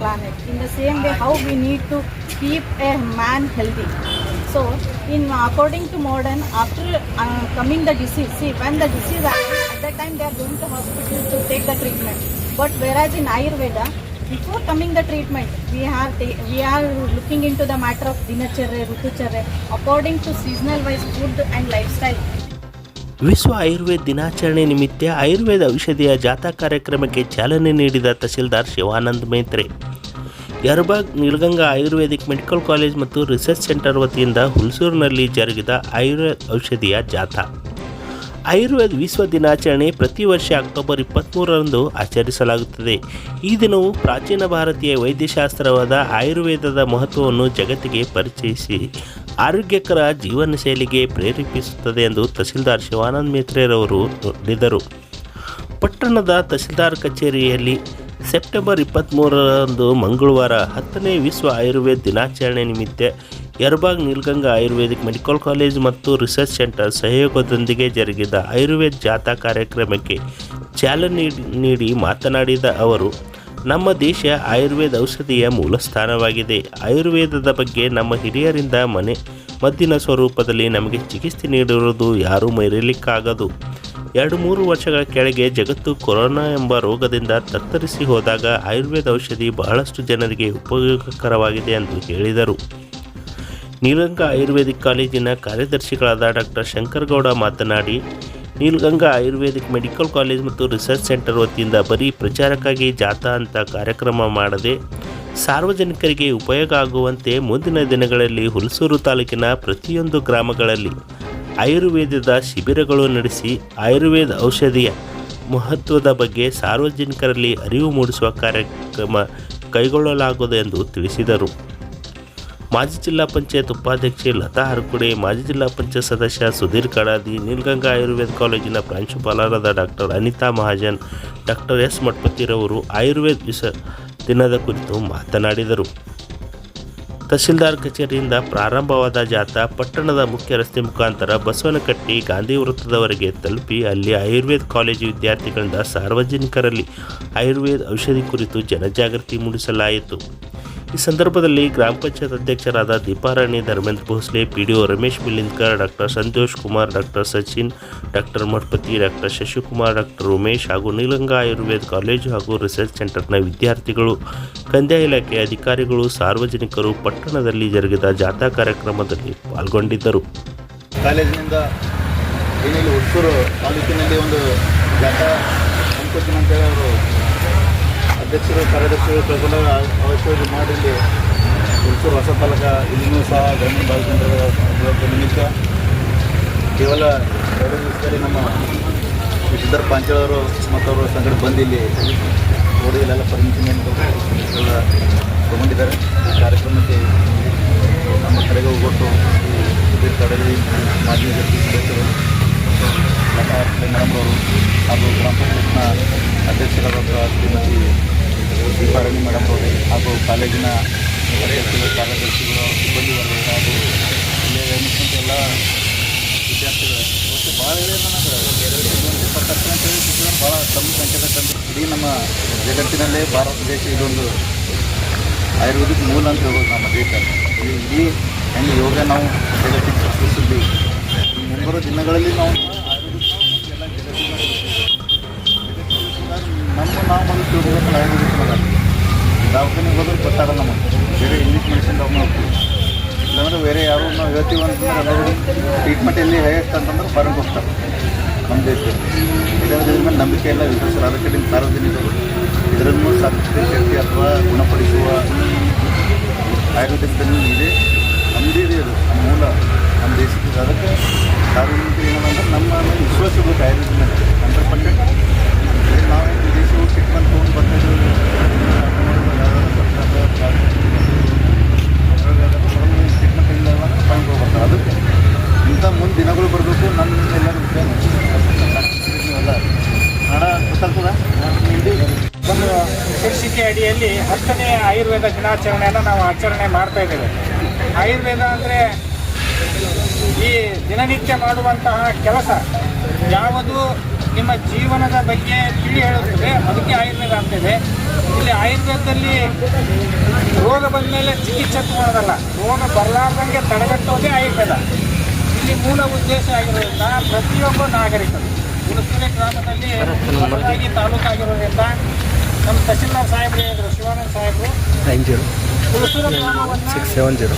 planet. In the same way, how we need to keep a man healthy. So, in according to modern, after uh, coming the disease, see when the disease happens, at that time they are going to hospital to take the treatment. But whereas in Ayurveda, before coming the treatment, we are we are looking into the matter of dinacharya, rutucharya, according to seasonal wise food and lifestyle. ವಿಶ್ವ ಆಯುರ್ವೇದ ದಿನಾಚರಣೆ ನಿಮಿತ್ತ ಆಯುರ್ವೇದ ಔಷಧಿಯ ಜಾಥಾ ಕಾರ್ಯಕ್ರಮಕ್ಕೆ ಚಾಲನೆ ನೀಡಿದ tahsildar Shivanand Metre. Yerbag, Neelganga Ayurvedic medical college ಮತ್ತು research centre ವತಿಯಿಂದ ಹುಲ್ಸೂರಿನಲ್ಲಿ ಜರುಗಿದ ಆಯುರ್ವೇದ ಔಷಧಿಯ ಜಾಥಾ. ಆಯುರ್ವೇದ ವಿಶ್ವ ದಿನಾಚರಣೆ ಪ್ರತಿ ವರ್ಷ ಅಕ್ಟೋಬರ್ ಇಪ್ಪತ್ತ್ಮೂರರಂದು ಆಚರಿಸಲಾಗುತ್ತದೆ. ಈ ದಿನವು ಪ್ರಾಚೀನ ಭಾರತೀಯ ವೈದ್ಯಶಾಸ್ತ್ರವಾದ ಆಯುರ್ವೇದದ ಮಹತ್ವವನ್ನು ಜಗತ್ತಿಗೆ ಪರಿಚಯಿಸಿ ಆರೋಗ್ಯಕರ ಜೀವನ ಶೈಲಿಗೆ ಪ್ರೇರೇಪಿಸುತ್ತದೆ ಎಂದು ತಹಸೀಲ್ದಾರ್ ಶಿವಾನಂದ್ ಮೇತ್ರೆರವರು ನುಡಿದರು. ಪಟ್ಟಣದ ತಹಸೀಲ್ದಾರ್ ಕಚೇರಿಯಲ್ಲಿ ಸೆಪ್ಟೆಂಬರ್ ಇಪ್ಪತ್ತ್ಮೂರರಂದು ಮಂಗಳವಾರ ಹತ್ತನೇ ವಿಶ್ವ ಆಯುರ್ವೇದ ದಿನಾಚರಣೆ ನಿಮಿತ್ತ Yerbag Nilganga ayurvedic medical college ಮತ್ತು ರಿಸರ್ಚ್ ಸೆಂಟರ್ ಸಹಯೋಗದೊಂದಿಗೆ ಜರುಗಿದ ಆಯುರ್ವೇದ ಜಾಥಾ ಕಾರ್ಯಕ್ರಮಕ್ಕೆ ಚಾಲನೆ ನೀಡಿ- ನೀಡಿ ಮಾತನಾಡಿದ ಅವರು, ನಮ್ಮ ದೇಶ ಆಯುರ್ವೇದ ಔಷಧಿಯ ಮೂಲ ಸ್ಥಾನವಾಗಿದೆ. ಆಯುರ್ವೇದದ ಬಗ್ಗೆ ನಮ್ಮ ಹಿರಿಯರಿಂದ ಮನೆ ಮದ್ದಿನ ಸ್ವರೂಪದಲ್ಲಿ ನಮಗೆ ಚಿಕಿತ್ಸೆ ನೀಡಿರುವುದು ಯಾರೂ ಮರೆಯಲಿಕ್ಕಾಗದು. ಎರಡು ಮೂರು ವರ್ಷಗಳ ಕೆಳಗೆ ಜಗತ್ತು ಕೊರೋನಾ ಎಂಬ ರೋಗದಿಂದ ತತ್ತರಿಸಿ ಹೋದಾಗ ಆಯುರ್ವೇದ ಔಷಧಿ ಬಹಳಷ್ಟು ಜನರಿಗೆ ಉಪಯೋಗಕರವಾಗಿದೆ ಎಂದು ಹೇಳಿದರು. ನೀಲಗಂಗಾ ಆಯುರ್ವೇದಿಕ್ ಕಾಲೇಜಿನ ಕಾರ್ಯದರ್ಶಿಗಳಾದ ಡಾಕ್ಟರ್ ಶಂಕರಗೌಡ ಮಾತನಾಡಿ, ನೀಲಗಂಗಾ ಆಯುರ್ವೇದಿಕ್ ಮೆಡಿಕಲ್ ಕಾಲೇಜ್ ಮತ್ತು ರಿಸರ್ಚ್ ಸೆಂಟರ್ ವತಿಯಿಂದ ಬರೀ ಪ್ರಚಾರಕ್ಕಾಗಿ ಜಾಥಾ ಅಂತ ಕಾರ್ಯಕ್ರಮ ಮಾಡದೆ ಸಾರ್ವಜನಿಕರಿಗೆ ಉಪಯೋಗ ಆಗುವಂತೆ ಮುಂದಿನ ದಿನಗಳಲ್ಲಿ ಹುಲಸೂರು ತಾಲೂಕಿನ ಪ್ರತಿಯೊಂದು ಗ್ರಾಮಗಳಲ್ಲಿ ಆಯುರ್ವೇದದ ಶಿಬಿರಗಳು ನಡೆಸಿ ಆಯುರ್ವೇದ ಔಷಧಿಯ ಮಹತ್ವದ ಬಗ್ಗೆ ಸಾರ್ವಜನಿಕರಲ್ಲಿ ಅರಿವು ಮೂಡಿಸುವ ಕಾರ್ಯಕ್ರಮ ಕೈಗೊಳ್ಳಲಾಗುವುದು ಎಂದು ತಿಳಿಸಿದರು. ಮಾಜಿ ಜಿಲ್ಲಾ ಪಂಚಾಯತ್ ಉಪಾಧ್ಯಕ್ಷೆ ಲತಾ ಹರಕುಡೆ, ಮಾಜಿ ಜಿಲ್ಲಾ ಪಂಚಾಯತ್ ಸದಸ್ಯ ಸುಧೀರ್ ಕಡಾದಿ ನೀಲ್ಗಂಗಾ ಆಯುರ್ವೇದ ಕಾಲೇಜಿನ ಪ್ರಾಂಶುಪಾಲರಾದ doctor Anita Mahajan, doctor S ಮಠಪತಿರವರು Ayurveda ವಿಷ ದಿನದ ಕುರಿತು ಮಾತನಾಡಿದರು. ತಹಸೀಲ್ದಾರ್ ಕಚೇರಿಯಿಂದ ಪ್ರಾರಂಭವಾದ ಜಾಥಾ ಪಟ್ಟಣದ ಮುಖ್ಯ ರಸ್ತೆ ಮುಖಾಂತರ ಬಸವನಕಟ್ಟಿ ಗಾಂಧಿ ವೃತ್ತದವರೆಗೆ ತಲುಪಿ ಅಲ್ಲಿ ಆಯುರ್ವೇದ ಕಾಲೇಜು ವಿದ್ಯಾರ್ಥಿಗಳಿಂದ ಸಾರ್ವಜನಿಕರಲ್ಲಿ ಆಯುರ್ವೇದ ಔಷಧಿ ಕುರಿತು ಜನಜಾಗೃತಿ ಮೂಡಿಸಲಾಯಿತು. ಈ ಸಂದರ್ಭದಲ್ಲಿ ಗ್ರಾಮ ಪಂಚಾಯತ್ ಅಧ್ಯಕ್ಷರಾದ Deeparani, Dharmendra Bhosle P D O Ramesh Milindkar doctor Santosh Kumar, doctor Sachin, doctor Mathapati, doctor Shashikumar, doctor Umesh ಹಾಗೂ ನೀಲಂಗ ಆಯುರ್ವೇದ ಕಾಲೇಜು ಹಾಗೂ ರಿಸರ್ಚ್ ಸೆಂಟರ್ನ ವಿದ್ಯಾರ್ಥಿಗಳು, ಕಂದಾಯ ಇಲಾಖೆ ಅಧಿಕಾರಿಗಳು, ಸಾರ್ವಜನಿಕರು ಪಟ್ಟಣದಲ್ಲಿ ಜರುಗಿದ ಜಾಥಾ ಕಾರ್ಯಕ್ರಮದಲ್ಲಿ ಪಾಲ್ಗೊಂಡಿದ್ದರು. ಕಾಲೇಜಿನಿಂದ ಏನಿಲ್ಲ ಹುಟ್ಟೂರು ತಾಲೂಕಿನಲ್ಲಿ ಒಂದು ಜಾಥಾ ಅಂತೇಳಿ ಅವರು ಅಧ್ಯಕ್ಷರು, ಕಾರ್ಯದರ್ಶಿಗಳು ಕೈಗೊಂಡ ಅವಶ್ಯವಾಗಿ ಮಾಡಿ ಇಲ್ಲಿ ಹುಟ್ಟೂರು ಹೊಸ ತಾಲೂಕ ಇಲ್ಲಿನೂ ಸಹ ಗ್ರಾಮೀಣ ಭಾಗದ ಜನರ ನಿಮಿತ್ತ. ಕೇವಲ ಎರಡು ದಿವಸದಲ್ಲಿ ನಮ್ಮ ಸಿದ್ಧರ್ ಪಾಂಚಾಳವರು ಮತ್ತು ಅವರು ಸಂಗಡ ಬಂದು ಇಲ್ಲಿ ಇಲ್ಲೆಲ್ಲ ಪರ್ಮಿಷನ್ ತಗೊಂಡಿದ್ದಾರೆ. ಈ ಕಾರ್ಯಕ್ರಮಕ್ಕೆ ನಮ್ಮ ಕಡೆಗೆ ಹೋಗ್ಬಿಟ್ಟು ಸುಧೀರ್ ಕಡಲಿ ಮಾಜಿ ಸದಸ್ಯರು ಲತಾ ಅವರು ಹಾಗೂ ಗ್ರಾಮ ಪಂಚಾಯತ್ನ ಅಧ್ಯಕ್ಷರಾದ ಶ್ರೀಮತಿ ದೀಪಾರಾಣಿ ಮೇಡಮ್ ಅವರು ಹಾಗೂ ಕಾಲೇಜಿನ ಕಾರ್ಯದರ್ಶಿಗಳು ಸಿಬ್ಬಂದಿ ವರ್ಗ ಹಾಗೂ ಇಲ್ಲೇ ಮುಖ್ಯಂತ ಎಲ್ಲ ವಿದ್ಯಾರ್ಥಿಗಳು. ಇವತ್ತು ಭಾಳ ಇದೆ ಭಾಳ ಕಮ್ಮಿ ಸಂಖ್ಯೆ ತಂದು ಇಡೀ ನಮ್ಮ ಜಗತ್ತಿನಲ್ಲೇ ಭಾರತ ದೇಶ ಇದೊಂದು ಆಯುರ್ವೇದಿಕ್ ಮೂಲ ಅಂತ ಹೇಳ್ಬೋದು ನಮ್ಮ ದೇಶ ಇಡೀ ಹೆಂಗೆ ಯೋಗ ನಾವು ಜಗತ್ತಿಗೆ ಸೃಷ್ಟಿಸಿದ್ದೀವಿ ಮುಂಬರೋ ದಿನಗಳಲ್ಲಿ ನಾವು ಆಯುರ್ವೇದಿಕ್ ಎಲ್ಲ ಜಗತ್ತಿನ ನಮ್ಮ ನಾವು ಮೊದಲು ತಿಳ್ಕೊಬೇಕಲ್ಲ ಆಯುರ್ವೇದಿಕ್ ಮಗ ದವಾಖಾನೆಗೆ ಹೋದ್ರೆ ಗೊತ್ತಾಗಲ್ಲ ನಮಗೆ ಬೇರೆ ಇಂಗ್ಲೀಷ್ ಮೆಡಿಸಿನ್ ನಾವು ಹೋಗ್ತೀವಿ ಇಲ್ಲಾಂದ್ರೆ ಬೇರೆ ಯಾರು ನಾವು ಹೇಳ್ತೀವಿ ಅಂತಂದ್ರೆ ಎಲ್ಲರೂ ಟ್ರೀಟ್ಮೆಂಟ್ ಹೇಗೆ ಅಂತಂದ್ರೆ ಹೊರಗೆ ಹೋಗ್ತಾರೆ. ನಮ್ಮ ದೇಶದಲ್ಲಿ ನಂಬಿಕೆ ಎಲ್ಲ ವಿಶ್ವಾಸ. ಅದಕ್ಕೆ ನಿಮ್ಮ ಸಾರ್ವಜನಿಕರು ಇದರನ್ನು ಸಾಕಷ್ಟು ಶಕ್ತಿ ಅಥವಾ ಗುಣಪಡಿಸುವ ಆಯುರ್ವೇದದಲ್ಲಿ ಇದೆ. ನಮ್ಮದೇ ಅದು. ನಮ್ಮ ಮೂಲ, ನಮ್ಮ ದೇಶಕ್ಕೆ. ಅದಕ್ಕೆ ಸಾರ್ವಜನಿಕರು ಏನಂದ್ರೆ ನಮ್ಮ ವಿಶ್ವಾಸ ಬೇಕು ಆಯುರ್ವೇದ ಮೇಲೆ. ಹಂಡ್ರೆಡ್ ಪರ್ಸೆಂಟ್ ನಾವು ದೇಶವು ಟ್ರೀಟ್ಮೆಂಟ್ ತೊಗೊಂಡು ಬರ್ತಾಯಿದ್ದೀವಿ ಟ್ರೀಟ್ಮೆಂಟ್ ಇಲ್ಲ ತಗೊಂಡು ಬರ್ತಾರೆ ಅದಕ್ಕೆ ಇಂಥ ಮುಂದೆ ದಿನಗಳು ಬರಬೇಕು ನಮ್ಮ ಎಲ್ಲರೂ ಎಲ್ಲ ಹಣ ಗೊತ್ತಾಗ್ತದ ಹಿಂದಿ ಒಂದು ಶೀರ್ಷಿಕೆ ಅಡಿಯಲ್ಲಿ ಹತ್ತನೇ ಆಯುರ್ವೇದ ದಿನಾಚರಣೆಯನ್ನು ನಾವು ಆಚರಣೆ ಮಾಡ್ತಾ ಇದ್ದೇವೆ. ಆಯುರ್ವೇದ ಅಂದರೆ ಈ ದಿನನಿತ್ಯ ಮಾಡುವಂತಹ ಕೆಲಸ. ಯಾವುದು ನಿಮ್ಮ ಜೀವನದ ಬಗ್ಗೆ ತಿಳಿ ಹೇಳುತ್ತದೆ ಅದಕ್ಕೆ ಆಯುರ್ವೇದ ಅಂತಿದೆ. ಇಲ್ಲಿ ಆಯುರ್ವೇದದಲ್ಲಿ ರೋಗ ಬಂದ ಮೇಲೆ ಚಿಕಿತ್ಸೆ ತಗೊಳ್ಳೋದಲ್ಲ ರೋಗ ಬರಲಾರ್ದಂಗೆ ತಡೆಗಟ್ಟೋದೇ ಆಯುರ್ವೇದ. ಇಲ್ಲಿ ಮೂಲ ಉದ್ದೇಶ ಆಗಿರೋದ್ರಿಂದ ಪ್ರತಿಯೊಬ್ಬ ನಾಗರಿಕರು ಹುಣಸೂರೆ ಗ್ರಾಮದಲ್ಲಿ ತಾಲೂಕಾಗಿರೋದ್ರಿಂದ ನಮ್ಮ ತಹಸೀಲ್ದಾರ್ ಸಾಹೇಬ್ರು ಹೇಳಿದ್ರು ಶಿವಾನಂದ ಸಾಹೇಬರು. Nine zero. ಹುಣಸೂರು ಗ್ರಾಮವನ್ನು ಸಿಕ್ಸ್ ಸೆವೆನ್ ಜೀರೋ.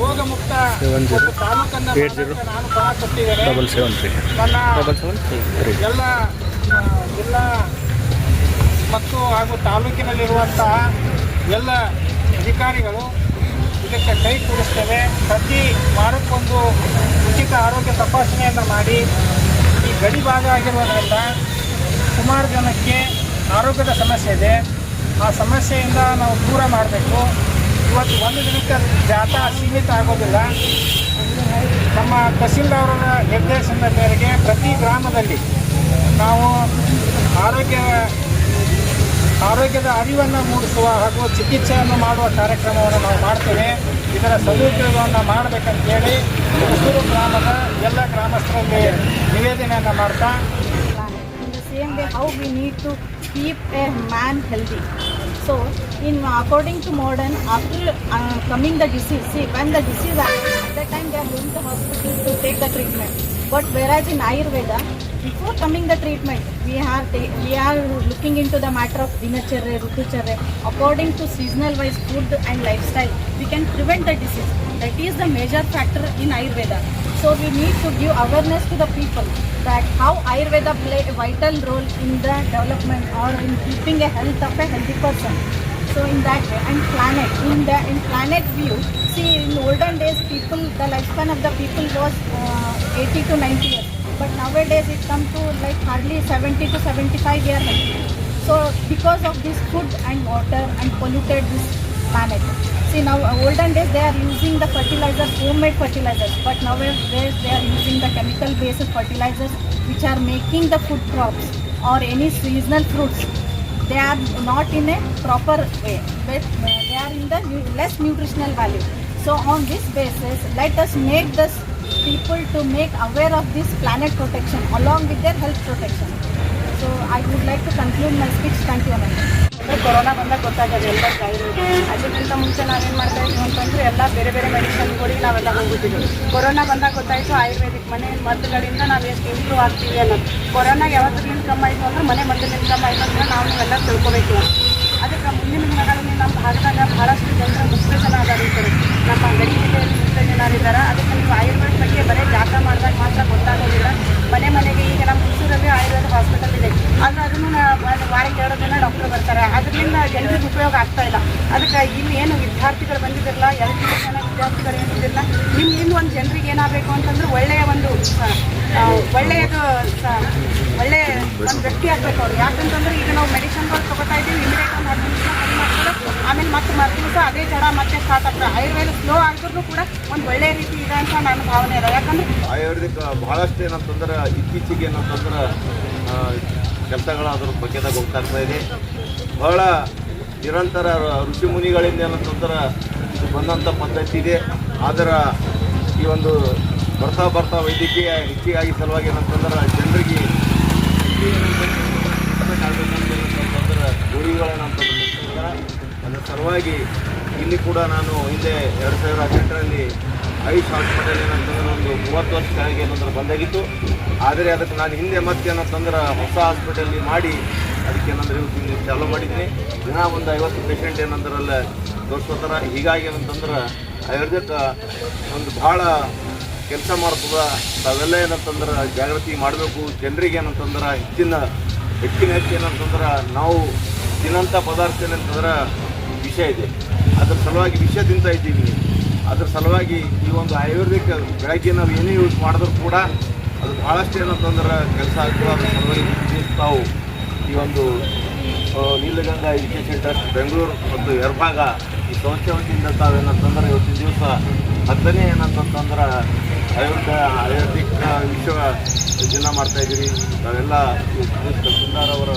ರೋಗ ಮುಕ್ತ Seven zero. ಒಂದು ತಾಲೂಕನ್ನ ಏಟ್ ಜೀರೋ. ಮಾಡೋದಕ್ಕೆ ನಾನು ಪಣ ಕೊಟ್ಟಿದ್ದೇನೆ. Double seven three. ನನ್ನ ಡಬಲ್ ಸೆವೆನ್ ತ್ರೀ. ಎಲ್ಲ ಆ, ಜಿಲ್ಲಾ ಮತ್ತು ಹಾಗೂ ತಾಲೂಕಿನಲ್ಲಿರುವಂತಹ ಎಲ್ಲ ಅಧಿಕಾರಿಗಳು ಇದಕ್ಕೆ ಕೈ ಕೂಡಿಸ್ತೇವೆ. ಪ್ರತಿ ವಾರಕ್ಕೊಂದು ಉಚಿತ ಆರೋಗ್ಯ ತಪಾಸಣೆಯನ್ನು ಮಾಡಿ ಈ ಗಡಿ ಭಾಗ ಆಗಿರೋದ್ರಿಂದ ಸುಮಾರು ಜನಕ್ಕೆ ಆರೋಗ್ಯದ ಸಮಸ್ಯೆ ಇದೆ. ಆ ಸಮಸ್ಯೆಯಿಂದ ನಾವು ದೂರ ಮಾಡಬೇಕು. ಇವತ್ತು ಒಂದು ದಿನಕ್ಕೆ ಜಾಥಾ ಸೀಮಿತ ಆಗೋದಿಲ್ಲ. ನಮ್ಮ ತಹಸೀಲ್ದಾರರ ನಿರ್ದೇಶನದ ಮೇರೆಗೆ ಪ್ರತಿ ಗ್ರಾಮದಲ್ಲಿ ನಾವು ಆರೋಗ್ಯ, ಆರೋಗ್ಯದ ಅರಿವನ್ನು ಮೂಡಿಸುವ ಹಾಗೂ ಚಿಕಿತ್ಸೆಯನ್ನು ಮಾಡುವ ಕಾರ್ಯಕ್ರಮವನ್ನು ನಾವು ಮಾಡ್ತೇವೆ. ಇದರ ಸದುಪಯೋಗವನ್ನು ಮಾಡಬೇಕಂತೇಳಿ ಹುಸೂರು ಗ್ರಾಮದ ಎಲ್ಲ ಗ್ರಾಮಸ್ಥರಲ್ಲಿ ನಿವೇದನೆಯನ್ನು ಮಾಡ್ತಾ how we need to keep a man healthy. So, in according to modern, after uh, coming the disease, see when the disease happens, at that time they are going to hospital to take the treatment. But whereas in Ayurveda, before coming the treatment, we are we are looking into the matter of dinacharya, rutucharya. According to seasonal wise food and lifestyle, we can prevent the disease. That is the major factor in Ayurveda. So we need to give awareness to the people that how Ayurveda play a vital role in the development or in keeping a health of a healthy person. So in that way, and planet in the in planet view, see in olden days people the lifespan of the people was uh, 80 to 90 years, but nowadays it come to like hardly 70 to 75 years. So because of this food and water and polluted this planet. See now uh, olden days they are using the fertilizers, homemade fertilizers, but nowadays they are using the chemical based fertilizers which are making the food crops or any seasonal fruits. They are not in a proper way, but they are in the less nutritional value. So on this basis, let us make this people to make aware of this planet protection along with their health protection. So I would like to conclude my speech thank you ಅಂದರೆ corona ಬಂದಾಗ ಗೊತ್ತಾಗೋದು ಎಲ್ಲ ಕಾಯಿಲೆ ಅದಕ್ಕಿಂತ ಮುಂಚೆ ನಾವೇನು ಮಾಡ್ತಾ ಇದ್ವಿ ಅಂತಂದ್ರೆ ಎಲ್ಲ ಬೇರೆ ಬೇರೆ ಮೆಡಿಸನ್ಗಳಿಗೆ ನಾವೆಲ್ಲ ಹೋಗ್ಬಿಟ್ಟಿದ್ವಿ. ಕೊರೋನಾ ಬಂದಾಗ ಗೊತ್ತಾಯಿತು ಆಯುರ್ವೇದಿಕ್ ಮನೆ ಮದ್ದುಗಳಿಂದ ನಾವು ಎಷ್ಟು ಇಂಪ್ರೂವ್ ಆಗ್ತೀವಿ ಅನ್ನೋದು. ಕೊರೋನಾ ಯಾವತ್ತೂ ಕಮ್ಮಿ ಆಯಿತು ಅಂದ್ರೆ ಮನೆ ಮದ್ದಿನ ಕಮ್ಮಿ ಆಯಿತು ಅಂದ್ರೆ ನಾವು ನೀವೆಲ್ಲ ತಿಳ್ಕೊಬೇಕು ಮುಂದಿನ ದಿನಗಳಲ್ಲಿ ನಮ್ಮ ಭಾಗದಾಗ ಬಹಳಷ್ಟು ಜನರು ಮುಕ್ತ ಜನ ಅದಾರ ನಮ್ಮ ಗಡಿ ಜಿಲ್ಲೆಯಲ್ಲಿ ಮುಕ್ತ ಜನ ಅದಕ್ಕೆ ನೀವು ಆಯುರ್ವೇದ ಬಗ್ಗೆ ಬರೀ ಜಾತ ಮಾಡಿದಾಗ ಮಾತ್ರ ಗೊತ್ತಾಗೋದಿಲ್ಲ. ಮನೆ ಮನೆಗೆ ಈಗ ನಮ್ಮ ಹುಸೂರಲ್ಲಿ ಆಯುರ್ವೇದ ಹಾಸ್ಪಿಟಲ್ ಇದೆ. ಆದರೆ ಅದನ್ನು ವಾರಕ್ಕೆ ಎರಡು ದಿನ ಡಾಕ್ಟರ್ ಬರ್ತಾರೆ. ಅದರಿಂದ ಜನರಿಗೆ ಉಪಯೋಗ ಆಗ್ತಾ ಇಲ್ಲ. ಅದಕ್ಕೆ ಇಲ್ಲಿ ಏನು ವಿದ್ಯಾರ್ಥಿಗಳು ಬಂದಿದ್ದಿರಲ್ಲ ಜನ ವಿದ್ಯಾರ್ಥಿಗಳು ಏನಿದ್ದಿಲ್ಲ ನಿಮ್ಮ ಇನ್ನು ಒಂದು ಜನರಿಗೆ ಏನಾಗಬೇಕು ಅಂತಂದ್ರೆ ಒಳ್ಳೆಯ ಒಂದು ಒಳ್ಳೆಯದು ಒಳ್ಳೆಯ ಒಂದು ವ್ಯಕ್ತಿ ಆಗಬೇಕು ಅವ್ರು. ಯಾಕಂತಂದ್ರೆ ಈಗ ನಾವು ಮೆಡಿಸನ್ಗಳು ತಗೋತಾ ಇದ್ದೀವಿ ಇಮಿಡಿಯೇಟ್ ಒಂದು ಹತ್ತು ನಿಮಿಷ ಆಮೇಲೆ ಮತ್ತೆ ಮರು ದಿವಸ ಅದೇ ಜಡ ಮತ್ತೆ ಸ್ಟಾರ್ಟ್ ಆಗ್ತದೆ. ಆಯುರ್ವೇದ ಸ್ಲೋ ಆಗಿದ್ರು ಕೂಡ ಒಂದು ಒಳ್ಳೆಯ ರೀತಿ ಇದೆ ಅಂತ ನನ್ನ ಭಾವನೆ ಇದೆ ಯಾಕಂದ್ರೆ ಆಯುರ್ವೇದಿಕ್ ಬಹಳಷ್ಟು ಏನಂತಂದ್ರೆ ಇತ್ತೀಚೆಗೆ ಏನಂತಂದ್ರೆ ಕೆಲಸಗಳು ಅದ್ರ ಬಗ್ಗೆದಾಗ ಹೋಗ್ತಾ ಇದೆ. ಬಹಳ ನಿರಂತರ ಋಷಿ ಮುನಿಗಳಿಂದ ಏನಂತಂದ್ರೆ ಬಂದಂಥ ಪದ್ಧತಿ ಇದೆ ಆದರೆ ಈ ಒಂದು ಬರ್ತಾ ಬರ್ತಾ ವೈದ್ಯಕೀಯ ಹೆಚ್ಚಿಗಾಗಿ ಸಲುವಾಗಿ ಏನಂತಂದ್ರೆ ಜನರಿಗೆ ಗೋಳಿಗಳೇನಂತಂದ್ರೆ ಅದರ ಸಲುವಾಗಿ ಇಲ್ಲಿ ಕೂಡ ನಾನು ಹಿಂದೆ ಎರಡು ಸಾವಿರ ಹದಿನೆಂಟರಲ್ಲಿ ಐಸ್ ಹಾಸ್ಪಿಟಲ್ ಏನಂತಂದ್ರೆ ಒಂದು ಮೂವತ್ತು ವರ್ಷ ಕೆಳಗೆ ಏನಂದ್ರೆ ಬಂದಾಗಿತ್ತು. ಆದರೆ ಅದಕ್ಕೆ ನಾನು ಹಿಂದೆ ಮತ್ತೆ ಏನಂತಂದ್ರೆ ಹೊಸ ಹಾಸ್ಪಿಟಲ್ ಮಾಡಿ ಅದಕ್ಕೆ ಏನಂದ್ರೆ ಇವತ್ತು ಚಾಲೂ ಮಾಡಿದ್ದೀನಿ. ದಿನ ಒಂದು ಐವತ್ತು ಪೇಷಂಟ್ ಏನಂದ್ರಲ್ಲ ತೋರಿಸ್ಕೋತಾರ ಹೀಗಾಗಿ ಏನಂತಂದ್ರೆ ಆಯುರ್ವೇದಕ್ಕೆ ಒಂದು ಭಾಳ ಕೆಲಸ ಮಾಡ್ತದ. ತಾವೆಲ್ಲ ಏನಂತಂದ್ರೆ ಜಾಗೃತಿ ಮಾಡಬೇಕು. ಜನರಿಗೆ ಏನಂತಂದ್ರೆ ಹೆಚ್ಚಿನ ಹೆಚ್ಚಿನ ಹೆಚ್ಚು ಏನಂತಂದ್ರೆ ನಾವು ತಿನ್ನಂಥ ಪದಾರ್ಥ ಏನಂತಂದ್ರೆ ವಿಷ ಇದೆ. ಅದ್ರ ಸಲುವಾಗಿ ವಿಷ ತಿಂತಾ ಇದ್ದೀವಿ. ಅದ್ರ ಸಲುವಾಗಿ ಈ ಒಂದು ಆಯುರ್ವೇದಿಕ್ ಬೆಳಗ್ಗೆ ನಾವು ಏನೇ ಯೂಸ್ ಮಾಡಿದ್ರು ಕೂಡ ಅದು ಭಾಳಷ್ಟು ಏನಂತಂದ್ರೆ ಕೆಲಸ ಆಗ್ತದೆ. ಅದ್ರ ಸಲುವಾಗಿ ತಾವು ಈ ಒಂದು ನೀಲಗಂಗಾ ಎಜುಕೇಷನ್ ಟ್ರಸ್ಟ್, ಬೆಂಗಳೂರು ಮತ್ತು ಎರ್ಭಾಗ ಸಮಸ್ಯೆ ತಾವೇನಂತಂದ್ರೆ ಇವತ್ತಿನ ದಿವಸ ಹತ್ತನೇ ಏನಂತಂತಂದ್ರೆ ಅಯೋಧ್ಯ ಆಯುರ್ವೇದಿಕ್ ವಿಶ್ವ ದಿನ ಮಾಡ್ತಾಯಿದ್ದೀರಿ ನಾವೆಲ್ಲ ತಹಸೀಲ್ದಾರ್ ಅವರು.